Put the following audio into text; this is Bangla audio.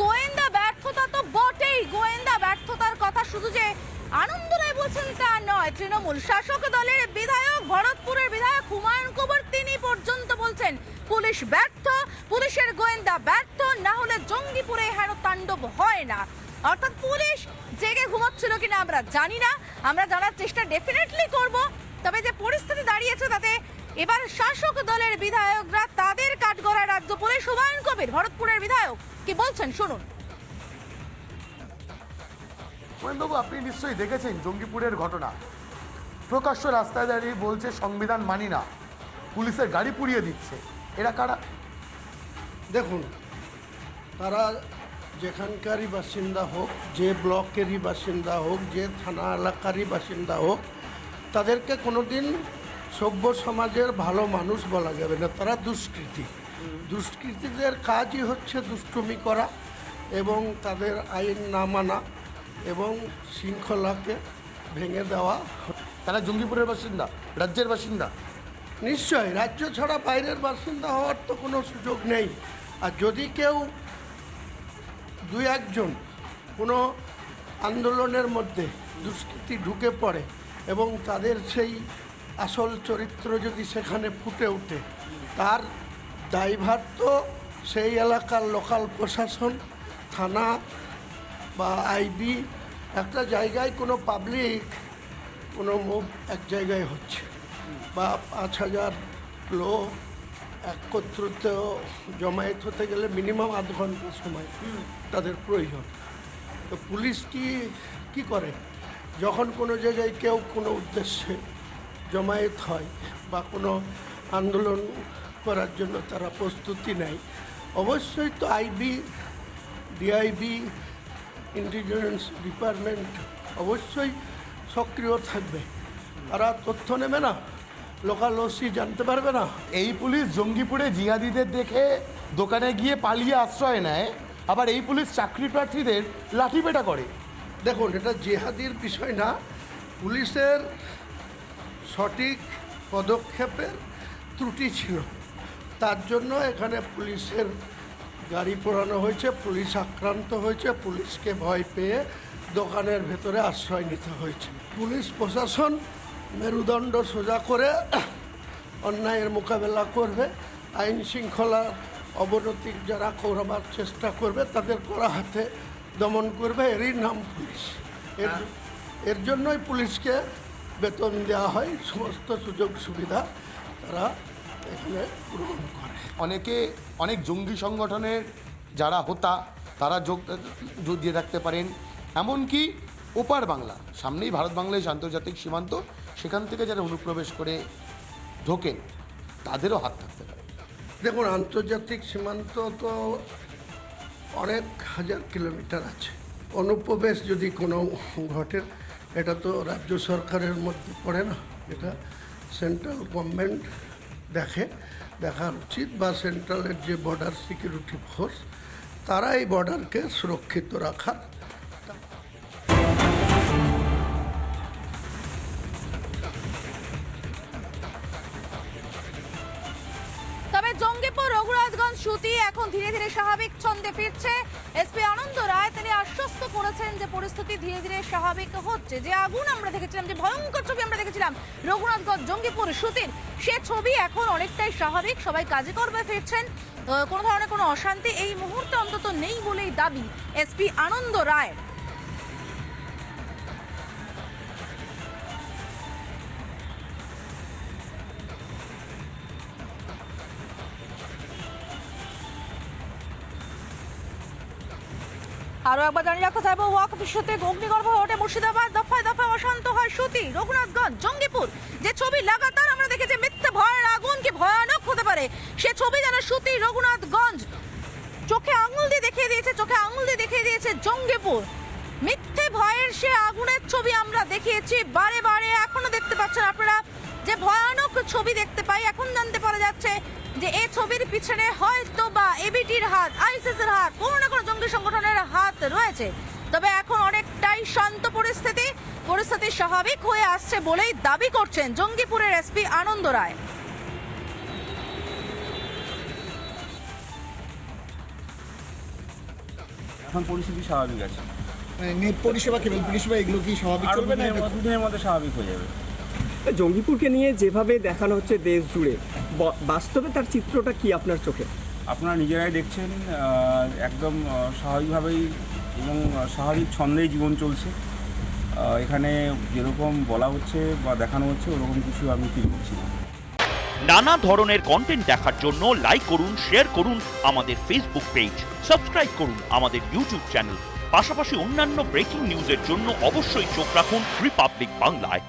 গোয়েন্দা ব্যর্থতা তো বটেই। গোয়েন্দা ব্যর্থতার কথা শুধু যে আনন্দ রায় বলছেন তা নয়। তৃণমূল শাসক দলের বিধায়ক, ভরতপুরের বিধায়ক হুমায়ুন কবর তিনি পর্যন্ত বলছেন, পুলিশ ব্যর্থ, পুলিশের গোয়েন্দা ব্যর্থ, না হলে জঙ্গিপুরে হেন তাণ্ডব হয় না। অর্থাৎ পুলিশ জেগে ঘুমাচ্ছিল কিনা আমরা জানি না। আমরা জানার চেষ্টা ডেফিনেটলি করব। তবে যে পরিস্থিতি দাঁড়িয়েছে তাতে এবার শাসক দলের বিধায়করা তাদের কাঠগড়ায় রাজ্য পুলিশ হুমায়ুন কবির, ভরতপুরের বিধায়ক কি বলছেন শুনুন। বাবু আপনি নিশ্চয়ই দেখেছেন জঙ্গিপুরের ঘটনা। প্রকাশ্য রাস্তায় দাঁড়িয়ে বলছে সংবিধান মানি না। পুলিশের গাড়ি পুড়িয়ে দিচ্ছে। এরা কারা? দেখুন তারা যেখানকারই বাসিন্দা হোক যে ব্লকেরই বাসিন্দা হোক যে থানা এলাকারই বাসিন্দা হোক তাদেরকে কোনোদিন সভ্য সমাজের ভালো মানুষ বলা যাবে না। তারা দুষ্কৃতী। দুষ্কৃতীদের কাজই হচ্ছে দুষ্টুমি করা এবং তাদের আইন না মানা এবং শৃঙ্খলাকে ভেঙে দেওয়া। তারা জঙ্গিপুরের বাসিন্দা রাজ্যের বাসিন্দা? নিশ্চয় রাজ্য ছাড়া বাইরের বাসিন্দা হওয়ার তো কোনো সুযোগ নেই। আর যদি কেউ দুই একজন কোনো আন্দোলনের মধ্যে দুষ্কৃতি ঢুকে পড়ে এবং তাদের সেই আসল চরিত্র যদি সেখানে ফুটে ওঠে তার দায়ভার তো সেই এলাকার লোকাল প্রশাসন, থানা বা আইবি। একটা জায়গায় কোনো পাবলিক কোনো মুভ এক জায়গায় হচ্ছে। বা পাঁচ হাজার লোক একত্রিত জমায়েত হতে গেলে মিনিমাম আধ ঘণ্টা সময় তাদের প্রয়োজন। তো পুলিশ কি কি করে? যখন কোনো জায়গায় কেউ কোনো উদ্দেশ্যে জমায়েত হয় বা কোনো আন্দোলন করার জন্য তারা প্রস্তুতি নেয়। অবশ্যই তো আইবি ডিআইবি ইন্টেলিজেন্স ডিপার্টমেন্ট অবশ্যই সক্রিয় থাকবে। তারা তথ্য নেবে না লোকাল ওসি জানতে পারবে না। এই পুলিশ জঙ্গিপুরে জিহাদিদের দেখে দোকানে গিয়ে পালিয়ে আশ্রয় নেয় আবার এই পুলিশ চাকরি প্রার্থীদের লাঠিপেটা করে। দেখুন এটা জেহাদির বিষয় না পুলিশের সঠিক পদক্ষেপের ত্রুটি ছিল। তার জন্য এখানে পুলিশের গাড়ি পোড়ানো হয়েছে পুলিশ আক্রান্ত হয়েছে পুলিশকে ভয় পেয়ে দোকানের ভেতরে আশ্রয় নিতে হয়েছে। পুলিশ প্রশাসন মেরুদণ্ড সোজা করে অন্যায়ের মোকাবেলা করবে আইন শৃঙ্খলার অবনতি যারা করবার চেষ্টা করবে তাদের কড়া হাতে দমন করবে এরই নাম পুলিশ। এর এর জন্যই পুলিশকে বেতন দেওয়া হয় সমস্ত সুযোগ সুবিধা তারা এখানে অনেকে, অনেক জঙ্গি সংগঠনের যারা হোতা, তারা যোগ যোগ দিয়ে রাখতে পারেন। এমনকি ওপার বাংলা, সামনেই ভারত বাংলাদেশ আন্তর্জাতিক সীমান্ত, সেখান থেকে যারা অনুপ্রবেশ করে ঢোকেন, তাদেরও হাত থাকতে পারে। দেখুন, আন্তর্জাতিক সীমান্ত তো অনেক হাজার কিলোমিটার আছে। অনুপ্রবেশ যদি কোনো ঘটে, এটা তো রাজ্য সরকারের মধ্যে পড়ে না। এটা সেন্ট্রাল গভর্নমেন্ট দেখে দেখা উচিত বা সেন্ট্রালের যে বর্ডার সিকিউরিটি ফোর্স তারা এই বর্ডারকে সুরক্ষিত রাখার জঙ্গিপুর, রঘুরাজগঞ্জ, সুতি এখন ধীরে ধীরে স্বাভাবিক ছন্দে ফিরছে। এসপি আনন্দ রায়, তিনি আশ্বস্ত করেছেন যে পরিস্থিতি ধীরে ধীরে স্বাভাবিক হচ্ছে। যে আগুন আমরা দেখেছিলাম, যে ভয়ঙ্কর ছবি আমরা দেখেছিলাম রঘুনাথগঞ্জ জঙ্গিপুর, সুতির, সে ছবি এখন অনেকটাই স্বাভাবিক, সবাই কাজে কর্মে ফিরছেন। কোনো ধরনের কোনো অশান্তি এই মুহূর্তে অন্তত নেই বলেই দাবি এসপি আনন্দ রায় আরও একবার জানিয়ে রাখতে চাইব ওয়াক বিশ্বতে অগ্নিগর্ভ ওঠে মুর্শিদাবাদ। দফায় দফায় অশান্ত হয় সুতি। রঘুনাথগঞ্জ, জঙ্গিপুর, যে ছবি লাগাতার আমরা দেখেছি, মিথ্যে ভয়ের আগুন কি ভয়ানক হতে পারে? সে ছবি যেন সুতি রঘুনাথগঞ্জ। চোখে আঙুল দিয়ে দেখিয়ে দিয়েছে, চোখে আঙুল দিয়ে দেখিয়ে দিয়েছে জঙ্গিপুর। মিথ্যে ভয়ের সে আগুনের ছবি আমরা দেখিয়েছি, বারে বারে এখনও দেখতে পাচ্ছেন আপনারা। যে ভয়ানক ছবি দেখতে পাই, এখন জানতে পারা যাচ্ছে যে এই ছবির পিছনে হয়তো বা এবিটির হাত আইসিস এর হাত কোনো না কোনো জঙ্গি সংগঠনের হাত রয়েছে। তবে এখন অনেকটাই শান্ত পরিস্থিতি। পরিস্থিতি স্বাভাবিক হয়ে আসছে বলেই দাবি করছেন জঙ্গিপুরের এসপি আনন্দ রায়। এখন পরিস্থিতি স্বাভাবিক আছে। মানে নেট পরিষেবা কেবল পরিষেবা এগুলো কি স্বাভাবিক চলবে না? দুদিনের মধ্যে স্বাভাবিক হয়ে যাবে। জঙ্গিপুরকে নিয়ে যেভাবে দেখানো হচ্ছে দেশ জুড়ে বাস্তবে তার চিত্রটা কি আপনার চোখে? আপনারা নিজেরাই দেখছেন একদম স্বাভাবিকভাবেই এবং স্বাভাবিক ছন্দেই জীবন চলছে। এখানে যেরকম বলা হচ্ছে বা দেখানো হচ্ছে ওরকম কিছু আমি ফিল করছি না। নানা ধরনের কন্টেন্ট দেখার জন্য লাইক করুন শেয়ার করুন আমাদের ফেসবুক পেজ সাবস্ক্রাইব করুন আমাদের ইউটিউব চ্যানেল পাশাপাশি অন্যান্য ব্রেকিং নিউজের জন্য অবশ্যই চোখ রাখুন রিপাবলিক বাংলায়